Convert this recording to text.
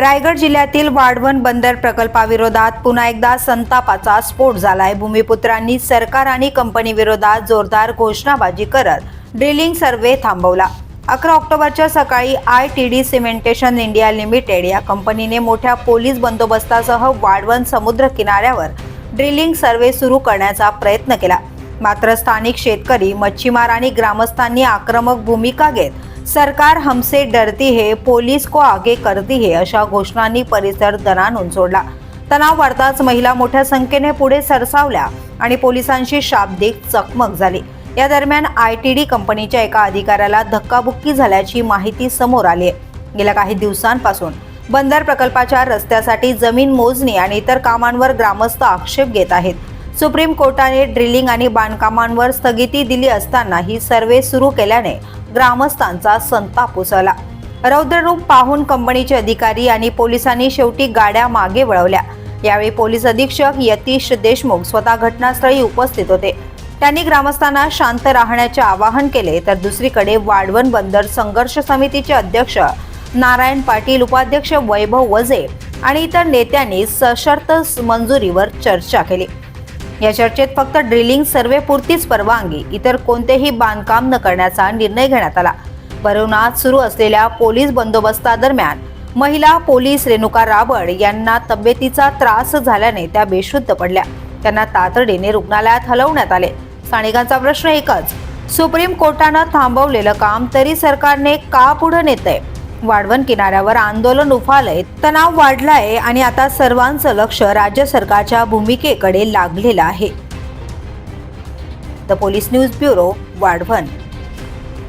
रायगड जिल्ह्यातील वाढवण बंदर प्रकल्पाविरोधात पुन्हा एकदा संतापाचा स्फोट झालाय. भूमिपुत्रांनी सरकार आणि कंपनी विरोधात जोरदार घोषणाबाजी करत ड्रिलिंग सर्व्हे थांबवला. अकरा ऑक्टोबरच्या सकाळी I T D cementation India limited या कंपनीने मोठ्या पोलीस बंदोबस्तासह वाढवण समुद्र किनाऱ्यावर ड्रिलिंग सर्व्हे सुरू करण्याचा प्रयत्न केला. मात्र स्थानिक शेतकरी मच्छीमार आणि ग्रामस्थांनी आक्रमक भूमिका घेत सरकार हमसे डरती है पोलीस को आगे करती है अशा घोषणांनी परिसर दणानून सोडला तणाव वाढताच महिला मोठ्या संख्येने पुढे सरसावल्या आणि पोलिसांशी शाब्दिक चकमक झाली. या दरम्यान आय टी डी कंपनीच्या एका अधिकाऱ्याला धक्काबुक्की झाल्याची माहिती समोर आली आहे. गेल्या काही दिवसांपासून बंदर प्रकल्पाच्या रस्त्यासाठी जमीन मोजणी आणि इतर कामांवर ग्रामस्थ आक्षेप घेत आहेत. सुप्रीम कोर्टाने ड्रिलिंग आणि बांधकामांवर स्थगिती दिली असताना ही सर्वे सुरू केल्याने ग्रामस्थांचा संताप उसळला. रौद्ररूप पाहून कंपनीचे अधिकारी आणि पोलिसांनी शेवटी गाड्या मागे वळवल्या. यावेळी पोलीस अधीक्षक यतीश देशमुख स्वतः घटनास्थळी उपस्थित होते. त्यांनी ग्रामस्थांना शांत राहण्याचे आवाहन केले तर दुसरीकडे वाढवण बंदर संघर्ष समितीचे अध्यक्ष नारायण पाटील उपाध्यक्ष वैभव वजे आणि इतर नेत्यांनी सशर्त मंजुरीवर चर्चा केली. या चर्चेत फक्त ड्रिलिंग सर्वेपुरतीच परवानगी इतर कोणतेही बांधकाम न करण्याचा निर्णय घेण्यात आला. भरवणात सुरू असलेल्या पोलीस बंदोबस्तादरम्यान महिला पोलीस रेणुका राबड यांना तब्येतीचा त्रास झाल्याने त्या बेशुद्ध पडल्या. त्यांना तातडीने रुग्णालयात हलवण्यात आले. स्थानिकांचा प्रश्न एकच सुप्रीम कोर्टानं थांबवलेलं काम तरी सरकारने का पुढे नेतंय? वाढवण किनाऱ्यावर आंदोलन उफालय तणाव वाढलाय आणि आता सर्वांचं लक्ष राज्य सरकारच्या भूमिकेकडे लागलेलं आहे. The police news bureau Vadhavan.